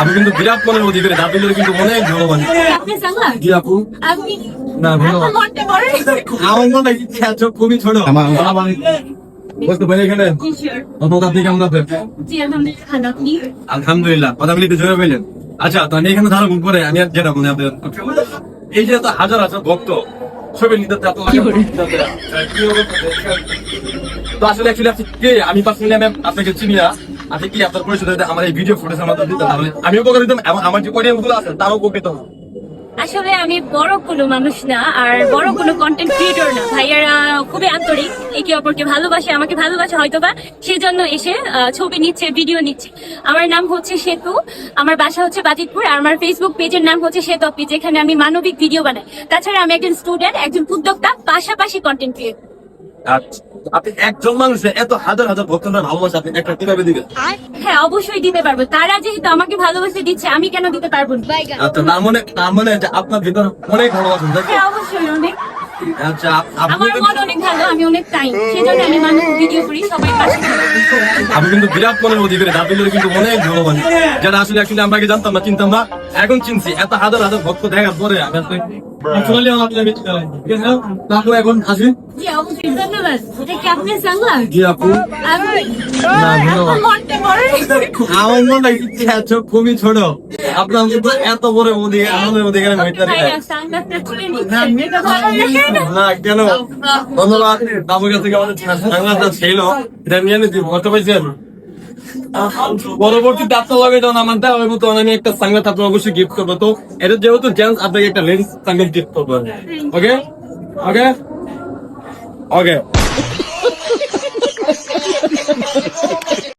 আমি কিন্তু বিরাট মনের অধিকারী দাবিলের কিন্তু অনেক জি আপু? না ধন্যবাদ এত মনটা আমার ইচ্ছা চোখ খুবই ছোট। আমার পারি এখানে? আলহামদুলিল্লাহ ভালো আপনি? কথা বলি জোরে বললেন আচ্ছা তো আমি এখানে ধারা করে আমি আর যেটা মনে আপনাদের এই যে এত হাজার হাজার ভক্ত ছবি নিতে এত তো আসলে অ্যাকচুয়ালি আপনি কে? আমি পার্সোনালি আমি আপনাকে চিনি না। আপনি কি আপনার পরিচয় দিতে আমার এই ভিডিও ফুটেজ আমাদের দিতে তাহলে আমি উপকার এবং আমার যে অডিয়েন্স আছে, তারাও উপকৃত হবে। আসলে আমি বড় কোনো মানুষ না, আর বড় কোনো কন্টেন্ট ক্রিয়েটর না। ভাইয়ারা খুবই আন্তরিক, একে অপরকে ভালোবাসে, আমাকে ভালোবাসে হয়তোবা। সেজন্য এসে ছবি নিচ্ছে ভিডিও নিচ্ছে। আমার নাম হচ্ছে সেতু, আমার বাসা হচ্ছে বাজিতপুর, আর আমার ফেসবুক পেজের নাম হচ্ছে সেতপি যেখানে আমি মানবিক ভিডিও বানাই। তাছাড়া আমি একজন স্টুডেন্ট একজন উদ্যোক্তা, পাশাপাশি কন্টেন্ট ক্রিয়েটর আপনি একজন মানুষে এত হাজার হাজার ভক্তরা ভালোবাসে আপনি একটা কীভাবে দিবেন? হ্যাঁ অবশ্যই দিতে পারব। তারা যেহেতু আমাকে ভালোবাসে দিচ্ছে আমি কেন দিতে পারব না? আচ্ছা তার মানে তার মানে আপনার ভিতরে অনেক ভালোবাসেন তাই হ্যাঁ অবশ্যই অনেক। আচ্ছা আমার কিন্তু- মন অনেক ভালো আমি অনেক টাইম সেজন্য আমি মানুষ ভিডিও করি সবাই পাশে আমি কিন্তু বিরাট মনের অধিকারী কিন্তু অনেক ধন্যবাদ যেটা আসলে আমরা আগে জানতাম না চিনতাম না এখন চিনছি। এত হাজার হাজার ভক্ত দেখার পরে আমি আসলে আমার আপনাকে ঠিক আছে? না? এখন আসি জি অবশ্যই ধন্যবাদ। এটা কি আপনি সাংলা জি আপু। আপনি মনটা মনে হয় ইচ্ছা খুবই ছোট। আপনার এত বড় অধিকার আমাদের না? কেন? ধন্যবাদ। বাবুর কাছ আমাদের ছিল। এটা নিয়ে পাইছেন পরবর্তীতে আপনার লগে যখন আমার দেওয়া হবে তখন আমি একটা সাংবাদ আপনার অবশ্যই গিফট করব। তো এটা যেহেতু জেন্টস আপনাকে একটা লেন্স সাংবাদ গিফট করব। ওকে ওকে ওকে